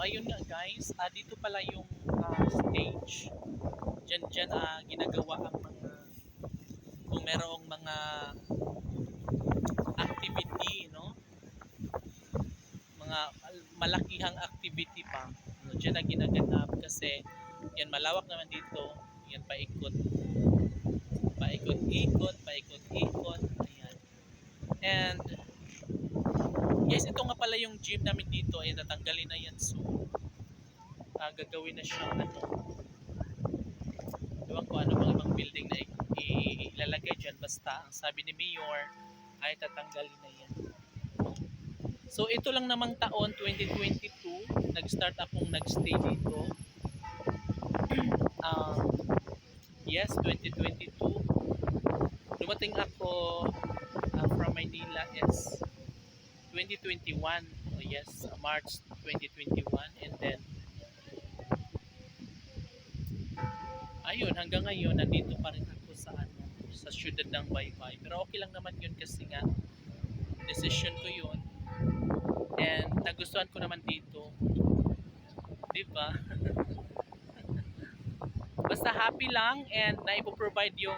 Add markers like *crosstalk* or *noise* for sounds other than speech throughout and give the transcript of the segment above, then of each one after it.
ayun nga guys, ah, dito pala yung ah, stage. Diyan, diyan ah, ginagawa ang mga, kung merong mga activity, no? Mga mal- malakihang activity pa. No, diyan na ginaganap kasi yan malawak naman dito. Yan paikot. Paikot-ikot, paikot-ikot. Ayan. And Yes, ito nga pala yung gym namin dito ay tatanggalin na yan soon. Gagawin na siyang ano. Ewan ko ano mga ibang building na ilalagay dyan. Basta ang sabi ni Mayor ay tatanggalin na yan. So ito lang namang taon 2022 nag-start akong nag-stay dito. *clears throat* um, yes, 2022. Dumating ako ah, from Manila is 2021 oh yes uh, March 2021 and then ayun hanggang ngayon nandito pa rin ako sa ano sa syudad ng Baybay. Pero okay lang naman yun kasi nga decision ko yun. And nagustuhan ko naman dito. Di ba? *laughs* Basta happy lang and naipoprovide yung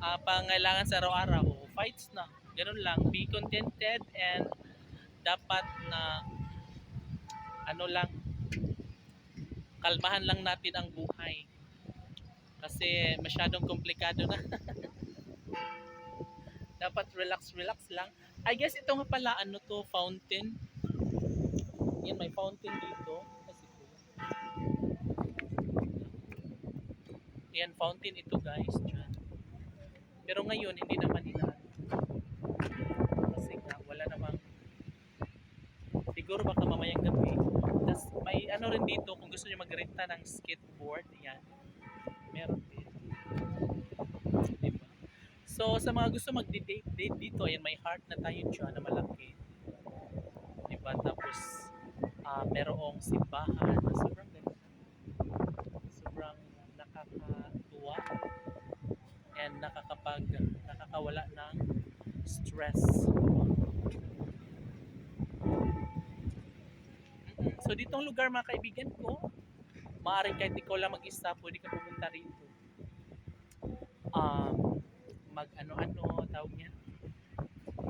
ah, pangailangan sa araw-araw. Fights na. Ganun lang. Be contented and dapat na ano lang kalmahan lang natin ang buhay kasi masyadong komplikado na. *laughs* Dapat relax relax lang. I guess ito nga pala ano to fountain? Yan may fountain dito. Yan fountain ito guys dyan. Pero ngayon hindi naman ina kasi nga wala namang siguro baka mamayang gabi. Tas may ano rin dito kung gusto niyo magrenta ng skateboard yan meron din. Diba? So sa mga gusto mag-date date dito ayan may heart na tayo dyan na malaki diba? Tapos ah merong simbahan na sobrang ganda. Sobrang nakakatuwa. And nakakapag nakakawala ng stress. So ditong lugar mga kaibigan ko, maaaring kahit ikaw lang mag-isa, pwede ka pumunta rito. Um, mag ano-ano, tawag niya,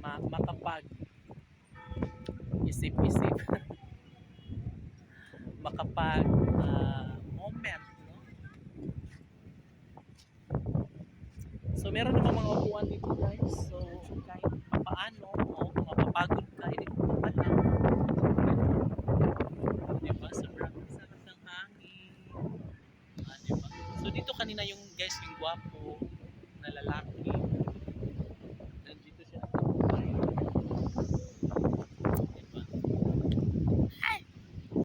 Ma makapag isip-isip. *laughs* makapag ah, moment, no? So meron namang mga upuan dito guys. So kahit paano, o kung mapapagod ka, hindi ko lang. Diba? Sobrang sarap ng hangin. Ah, diba? So dito kanina yung guys, yung gwapo na lalaki.